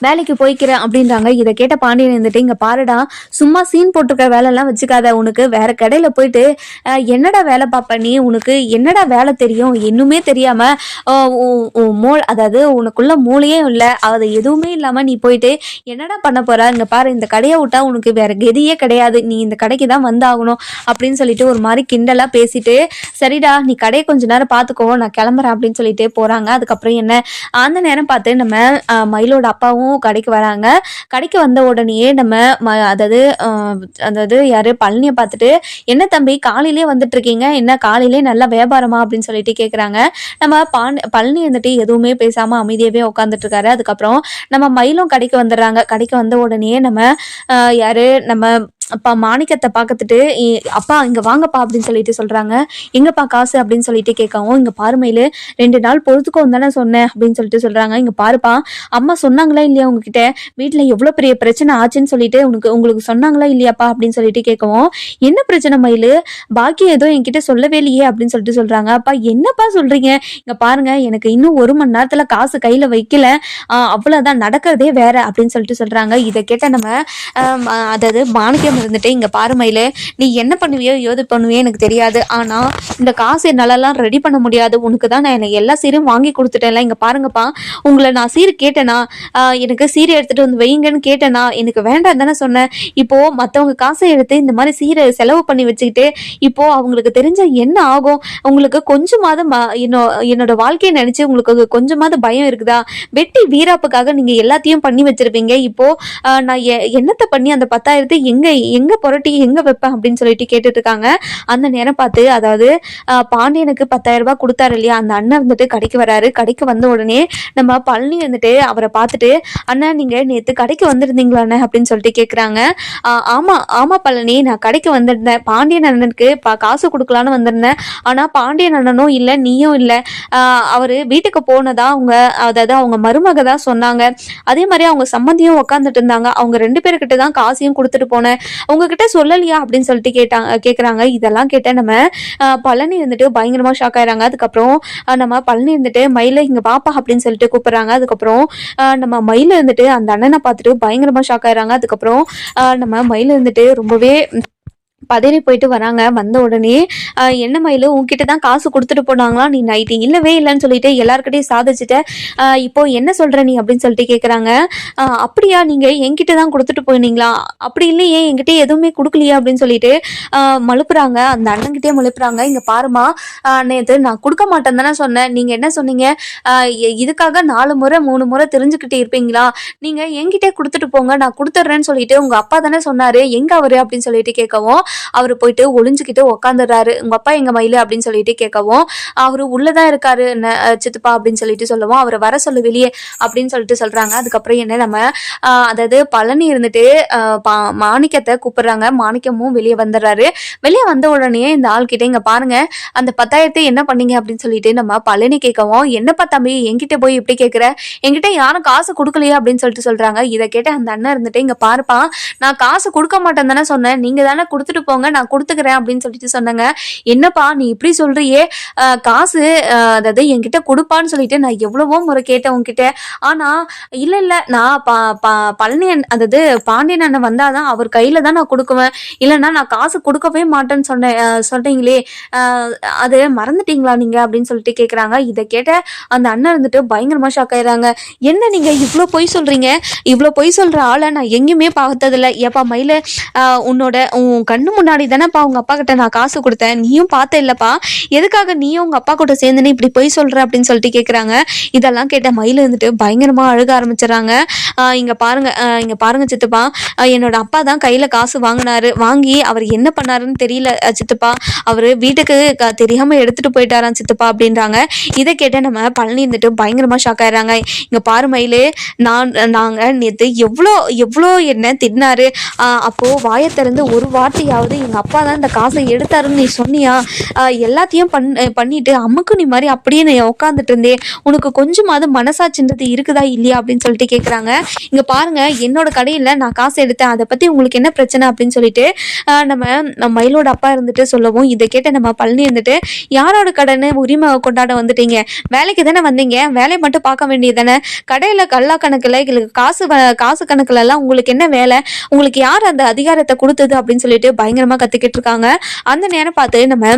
வேலைக்கு போய்க்கிறேன் அப்படின்றாங்க. இதை கேட்ட பாண்டியன் இருந்துட்டு இங்க பாருடா சும்மா சீன் போட்டிருக்க வேலைலாம் வச்சுக்காத. உனக்கு வேற கடையில போயிட்டு என்னடா வேலை பார்ப்ப நீ? உனக்கு என்னடா வேலை தெரியும்? இன்னுமே தெரியாம அஹ், அதாவது உனக்குள்ள மூளையே இல்லை. அது எதுவுமே இல்லாம நீ போயிட்டு என்னடா பண்ண போற? இங்க பாரு இந்த கடையை விட்டா உனக்கு வேற கதியே கிடையாது. நீ இந்த கடைக்கு தான் வந்தாகணும். அப்படின்னு சொல்லிட்டு ஒரு மாதிரி கிண்டலா பேசிட்டு சரிடா நீ கடையை கொஞ்ச நேரம் பார்த்துக்கோ. நான் கிளம்புறேன். அப்படின்னு சொல்லிட்டு போறாங்க. அதுக்கப்புறம் என்ன? அந்த நேரம் பார்த்து நம்ம மயிலோட அப்பாவும் மாணிக்கமும் கடைக்கு வராங்க. கடைக்கு வந்த உடனேயே நம்ம ம அதாவது அதாவது யாரு பழனியை பார்த்துட்டு என்ன தம்பி காலையிலே வந்துட்டு இருக்கீங்க என்ன காலையிலே நல்லா வியாபாரமா? அப்படின்னு சொல்லிட்டு கேட்குறாங்க நம்ம பான் பழனி வந்துட்டு எதுவுமே பேசாம அமைதியாகவே உட்காந்துட்டு இருக்காரு அதுக்கப்புறம் நம்ம மயிலும் கடைக்கு வந்துடுறாங்க. கடைக்கு வந்த உடனே நம்ம யார் யாரு நம்ம அப்பா மாணிக்கத்தை பார்த்துட்டு அப்பா இங்க வாங்கப்பா அப்படின்னு சொல்லிட்டு சொல்றாங்க. எங்கப்பா காசு? அப்படின்னு சொல்லிட்டு கேட்கவும் இங்க பாருமையில ரெண்டு நாள் பொழுதுக்கும் தானே சொன்னேன் அப்படின்னு சொல்லிட்டு சொல்றாங்க. இங்க பாருப்பா அம்மா சொன்னாங்களா இல்லையா உங்ககிட்ட? வீட்டில் எவ்வளவு பெரிய பிரச்சனை ஆச்சுன்னு சொல்லிட்டு உனக்கு உங்களுக்கு சொன்னாங்களா இல்லையாப்பா? அப்படின்னு சொல்லிட்டு கேட்கவும் என்ன பிரச்சனை மயிலு? பாக்கி ஏதோ என்கிட்ட சொல்லவே இல்லையே அப்படின்னு சொல்லிட்டு சொல்றாங்க. அப்பா என்னப்பா சொல்றீங்க? இங்க பாருங்க எனக்கு இன்னும் ஒரு மணி நேரத்துல காசு கையில வைக்கல. அவ்வளோதான் அவ்வளவுதான் நடக்கிறதே வேற அப்படின்னு சொல்லிட்டு சொல்றாங்க. இதை கேட்ட நம்ம அதாவது மாணிக்கம் இருந்துட்டு இங்க பாரு நீ என்ன பண்ணுவியோ ஏது பண்ணுவியோ எனக்கு தெரியாது. ஆனா இந்த காசு என்னாலலாம் ரெடி பண்ண முடியாது. உனக்கு தான் நான் எனக்கு எல்லா சீரும் வாங்கி கொடுத்துட்டேன்ல. இங்க பாருங்கப்பா உங்களை நான் சீர் கேட்டேனா எனக்கு சீரை எடுத்துட்டு வந்து வைங்கன்னு கேட்டேனா எனக்கு வேண்டாம் தானே சொன்னேன். இப்போ மத்தவங்க காசை எடுத்து இந்த மாதிரி சீரை செலவு பண்ணி வச்சுக்கிட்டு இப்போ அவங்களுக்கு தெரிஞ்ச என்ன ஆகும்? உங்களுக்கு கொஞ்சமாவது ம- என்னோ என்னோட வாழ்க்கையை நினைச்சு உங்களுக்கு கொஞ்சமாவது பயம் இருக்குதா? வெட்டி வீராப்புக்காக நீங்க எல்லாத்தையும் பண்ணி வச்சிருப்பீங்க. இப்போ நான் எ- என்னத்தை பண்ணி அந்த பத்தாயிரத்தை எங்க எங்க புரட்டி எங்க வைப்பேன் அப்படின்னு சொல்லிட்டு கேட்டுட்டு இருக்காங்க அந்த நேரம் பார்த்து அதாவது பாண்டியனுக்கு பத்தாயிரம் ரூபாய் கொடுத்தாரு இல்லையா? அந்த அண்ணன் வந்துட்டு கடைக்கு வராரு. கடைக்கு வந்த உடனே நம்ம பழனி வந்துட்டு அவரை பார்த்துட்டு அண்ணா நீங்க நேத்து கடைக்கு வந்திருந்தீங்களாண்ணே? அப்படின்னு சொல்லிட்டு கேக்குறாங்க. ஆமாம் ஆமா ஆமா பழனி நான் கடைக்கு வந்திருந்தேன். பாண்டியன் அண்ணனுக்கு பா காசு கொடுக்கலான்னு வந்திருந்தேன். ஆனா பாண்டியன் அண்ணனும் இல்ல நீயும் இல்ல. அவர் அவரு வீட்டுக்கு போனதா அவங்க அதாவது அவங்க மருமக தான் சொன்னாங்க. அதே மாதிரி அவங்க சம்மந்தியும் உட்காந்துட்டு இருந்தாங்க. அவங்க ரெண்டு பேர்கிட்ட தான் காசையும் கொடுத்துட்டு போனேன். உங்ககிட்ட சொல்லலையா அப்படின்னு சொல்லிட்டு கேட்டாங்க கேட்குறாங்க இதெல்லாம் கேட்ட நம்ம பழனி இருந்துட்டு பயங்கரமா ஷாக் ஆகிறாங்க அதுக்கப்புறம் நம்ம பழனி இருந்துட்டு மயில இங்க பாப்பா அப்படின்னு சொல்லிட்டு கூப்பிடுறாங்க. அதுக்கப்புறம் ஆஹ் நம்ம மயில இருந்துட்டு அந்த அண்ணனை பார்த்துட்டு பயங்கரமா ஷாக் ஆகிறாங்க அதுக்கப்புறம் நம்ம மயில இருந்துட்டு ரொம்பவே பதறி போயிட்டு வராங்க. வந்த உடனே என்ன மயில் உங்ககிட்ட தான் காசு கொடுத்துட்டு போனாங்களா? நீ நைட்டு இல்லவே இல்லைன்னு சொல்லிட்டு எல்லாருக்கிட்டையும் சாதிச்சுட்ட. இப்போ என்ன சொல்ற நீ? அப்படின்னு சொல்லிட்டு கேட்குறாங்க அப்படியா? நீங்க என்கிட்ட தான் கொடுத்துட்டு போனீங்களா? அப்படி இல்லையே என்கிட்ட எதுவுமே கொடுக்கலையா அப்படின்னு சொல்லிட்டு மழுப்புறாங்க. அந்த அண்ணன்கிட்டே மழுப்புறாங்க. இங்க பாருமா ஆஹ் நேத்து நான் கொடுக்க மாட்டேன் தானே சொன்னேன். நீங்க என்ன சொன்னீங்க? இதுக்காக நாலு முறை மூணு முறை தெரிஞ்சுக்கிட்டு இருப்பீங்களா? நீங்க என்கிட்ட கொடுத்துட்டு போங்க. நான் கொடுத்துட்றேன்னு சொல்லிட்டு உங்க அப்பா தானே சொன்னாரு. எங்க அவரு? அப்படின்னு சொல்லிட்டு கேட்கவும் அவர் போயிட்டு ஒளிஞ்சுக்கிட்டு உக்காந்துடுறாரு. உங்க அப்பா எங்க மயிலு? அப்படின்னு சொல்லிட்டு கேட்கவும் அவரு உள்ளதான் இருக்காரு சித்துப்பா அப்படின்னு சொல்லிட்டு சொல்லுவோம். அவரை வர சொல்லு வெளியே அப்படின்னு சொல்லிட்டு சொல்றாங்க. அதுக்கப்புறம் என்ன நம்ம அதாவது பழனி இருந்துட்டு பா- மாணிக்கத்தை கூப்பிடுறாங்க. மாணிக்கமும் வெளியே வந்துடுறாரு. வெளியே வந்த உடனே இந்த ஆள் கிட்ட இங்க பாருங்க அந்த பத்தாயிரத்தை என்ன பண்ணீங்க? அப்படின்னு சொல்லிட்டு நம்ம பழனி கேட்கவும் என்னப்பா தம்பி என்கிட்ட போய் இப்படி கேட்குற? என்கிட்ட யாரும் காசு கொடுக்கலையே? அப்படின்னு சொல்லிட்டு சொல்றாங்க. இதை கேட்ட அந்த அண்ணன் இருந்துட்டு இங்க பாருப்பா நான் காசு கொடுக்க மாட்டேன் தானே சொன்னேன். நீங்க தானே கொடுத்துட்டு போங்க நான் கொடுத்துக்கிறேன் அப்படின்னு சொல்லிட்டு சொன்னாங்க. என்னப்பா நீ இப்படி சொல்றியே? காசு அதாவது என்கிட்ட கொடுப்பான்னு சொல்லிட்டு நான் எவ்வளவோ முறை கேட்டேன் உன்கிட்ட. ஆனா இல்ல இல்ல நான் ப பழனியன் அதாவது பாண்டியன் அண்ணன் வந்தாதான் அவர் கையில தான் நான் கொடுக்குவேன். இல்லைன்னா நான் காசு கொடுக்கவே மாட்டேன்னு சொன்னேன் சொல்றீங்களே. அது மறந்துட்டீங்களா நீங்க அப்படின்னு சொல்லிட்டு கேக்குறாங்க. இதை கேட்ட அந்த அண்ணன் இருந்துட்டு பயங்கரமா ஷாக் ஆயிடுறாங்க. என்ன நீங்க இவ்வளோ பொய் சொல்றீங்க? இவ்வளோ பொய் சொல்ற ஆளை நான் எங்கேயுமே பார்த்ததில்ல. ஏப்பா மயில உன்னோட உன் கண்ணு முன்னாடி தானேப்பா உங்க அப்பா கிட்ட நான் காசு கொடுத்தேன். நீயும் பார்த்த இல்லப்பா. எதுக்காக நீயும் உங்க அப்பா கூட சேர்ந்துன்னு இப்படி பொய் சொல்ற அப்படின்னு சொல்லிட்டு கேக்குறாங்க. இதெல்லாம் கேட்ட மயில இருந்துட்டு பயங்கரமா அழுக ஆரம்பிச்சிடறாங்க. இங்க பாருங்க இங்கே இங்க பாருங்க சித்துப்பா. என்னோட அப்பா தான் கையில காசு வாங்கினாரு. வாங்கி அவர் என்ன பண்ணாருன்னு தெரியல சித்துப்பா. அவர் வீட்டுக்கு க- தெரியாம எடுத்துட்டு போயிட்டாராம் சித்துப்பா அப்படின்றாங்க. இதை கேட்ட நம்ம பழனி இருந்துட்டு பயங்கரமா ஷாக் ஆயிடுறாங்க. இங்க பாரு மயிலு நான் நாங்க நேற்று எவ்வளோ எவ்வளோ என்ன தின்னாரு. அப்போது அப்போ வாயை திறந்து ஒரு வார்த்தையாவது எங்க அப்பா தான் இந்த காசை எடுத்தாருன்னு நீ சொன்னியா? எல்லாத்தையும் பண் பண்ணிட்டு அம்முக்கு நீ மாதிரி அப்படியே நீ உட்காந்துட்டு இருந்தே உனக்கு கொஞ்சமாவது மனசாட்சின்றது இருக்குதா இல்லையா அப்படின்னு சொல்லிட்டு கேட்குறாங்க இங்க பாருங்க என்னோட கடையில நான் காசு எடுத்தேன் அதை பத்தி உங்களுக்கு என்ன பிரச்சனை அப்படின்னு சொல்லிட்டு நம்ம மயிலோட அப்பா இருந்துட்டு சொல்லவும் இதை கேட்ட நம்ம பழனி இருந்துட்டு யாரோட கடைன்னு உரிமை கொண்டாட வந்துட்டீங்க? வேலைக்கு தானே வந்தீங்க? வேலையை மட்டும் பார்க்க வேண்டியது தானே கடையில கல்லா கணக்குல எங்களுக்கு காசு வ- காசு கணக்குல எல்லாம் உங்களுக்கு என்ன வேலை? உங்களுக்கு யார் அந்த அதிகாரத்தை கொடுத்தது அப்படின்னு சொல்லிட்டு பயங்கரமா கற்றுக்கிட்டு இருக்காங்க. அந்த நேரம் பார்த்து நம்ம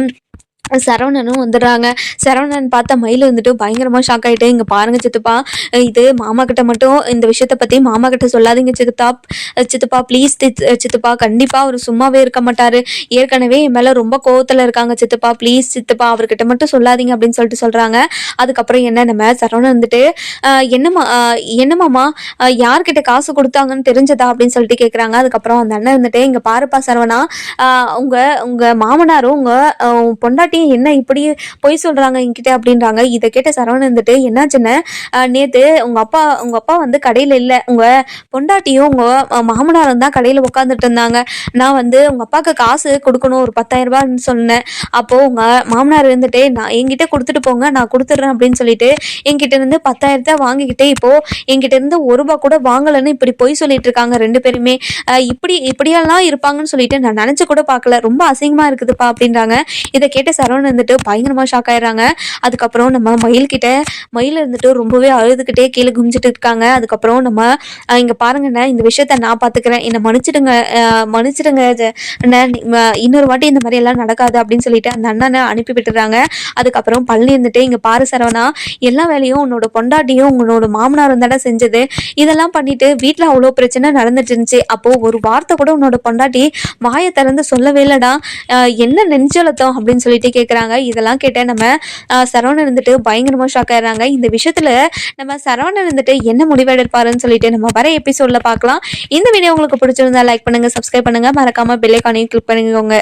சரவணனும் வந்துடுறாங்க. சரவணன் பார்த்த மயில் வந்துட்டு பயங்கரமாக ஷாக் ஆகிட்டு இங்கே பாருங்க சித்தப்பா இது மாமா கிட்ட மட்டும் இந்த விஷயத்த பற்றி மாமா கிட்ட சொல்லாதீங்க சித்தப்பா சித்தப்பா ப்ளீஸ் சித்தப்பா கண்டிப்பாக அவர் சும்மாவே இருக்க மாட்டார். ஏற்கனவே என் மேலே ரொம்ப கோவத்தில் இருக்காங்க சித்தப்பா ப்ளீஸ் சித்தப்பா அவர்கிட்ட மட்டும் சொல்லாதீங்க அப்படின்னு சொல்லிட்டு சொல்கிறாங்க அதுக்கப்புறம் என்ன நம்ம சரவணன் வந்துட்டு என்னம்மா என்னம்மாம்மா யார்கிட்ட காசு கொடுத்தாங்கன்னு தெரிஞ்சதா? அப்படின்னு சொல்லிட்டு கேட்குறாங்க அதுக்கப்புறம் அந்த அண்ணன் வந்துட்டு இங்கே பாருப்பா சரவணா உங்கள் உங்கள் மாமனாரும் உங்கள் பொண்டாட்டி பொண்டாட்டியும் என்ன இப்படி பொய் சொல்றாங்க என்கிட்ட அப்படின்றாங்க. இதை கேட்ட சரவணன் வந்துட்டு என்னாச்சுன்னு நேத்து உங்க அப்பா உங்க அப்பா வந்து கடையில இல்ல. உங்க பொண்டாட்டியும் உங்க மாமனாரும் தான் கடையில உட்காந்துட்டு இருந்தாங்க. நான் வந்து உங்க அப்பாவுக்கு காசு கொடுக்கணும் ஒரு பத்தாயிரம் ரூபாய்ன்னு சொன்னேன். அப்போ உங்க மாமனார் இருந்துட்டு நான் என்கிட்ட கொடுத்துட்டு போங்க நான் கொடுத்துட்றேன் அப்படின்னு சொல்லிட்டு என்கிட்ட இருந்து பத்தாயிரத்தை வாங்கிக்கிட்டு இப்போ என்கிட்ட இருந்து ஒரு ரூபாய் கூட வாங்கலைன்னு இப்படி பொய் சொல்லிட்டு இருக்காங்க ரெண்டு பேருமே. இப்படி இப்படியெல்லாம் இருப்பாங்கன்னு சொல்லிட்டு நான் நினைச்சு கூட பார்க்கல. ரொம்ப அசிங்கமா இருக்குதுப்பா அப்படின்றாங்க. இதை கேட்ட சரவணன் இருந்துட்டு பயங்கரமா ஷாக் ஆயிடுறாங்க. அதுக்கப்புறம் நம்ம மயில் கிட்ட மயில் இருந்துட்டு ரொம்பவே அழுதுகிட்டே கீழே குமிச்சிட்டு இருக்காங்க. அதுக்கப்புறம் நம்ம இங்கே இங்க பாருங்கண்ணே இந்த விஷயத்த நான் பாத்துக்கிறேன். என்னை மன்னிச்சிடுங்க மன்னிச்சிடுங்க இன்னொரு வாட்டி இந்த மாதிரி எல்லாம் நடக்காது அப்படின்னு சொல்லிட்டு அந்த அண்ணனை அனுப்பி விட்டுறாங்க. அதுக்கப்புறம் பழனி இருந்துட்டு இங்க பாரு சரவணா எல்லா வேலையும் உன்னோட பொண்டாட்டியும் உன்னோட மாமனாரும் தானே செஞ்சது. இதெல்லாம் பண்ணிட்டு வீட்டில் அவ்வளோ பிரச்சனை நடந்துட்டு இருந்துச்சு. அப்போ ஒரு வார்த்தை கூட உன்னோட பொண்டாட்டி வாயை திறந்து சொல்லவே இல்லடா. என்ன நெஞ்சலத்தம் அப்படின்னு சொல்லிட்டு கேட்குறாங்க இதெல்லாம் கேட்ட நம்ம சரவணன் இருந்துட்டு பயங்கரமா ஷாக் ஆயிடுறாங்க. இந்த விஷயத்துல நம்ம சரவணன் இருந்துட்டு என்ன முடிவெடுப்பாருன்னு சொல்லிட்டு நம்ம வர எபிசோடில் பார்க்கலாம். இந்த வீடியோ உங்களுக்கு பிடிச்சிருந்தா லைக் பண்ணுங்க சப்ஸ்கிரைப் பண்ணுங்கள் மறக்காம பெல்லைக்கானையும் கிளிக் பண்ணிக்கோங்க.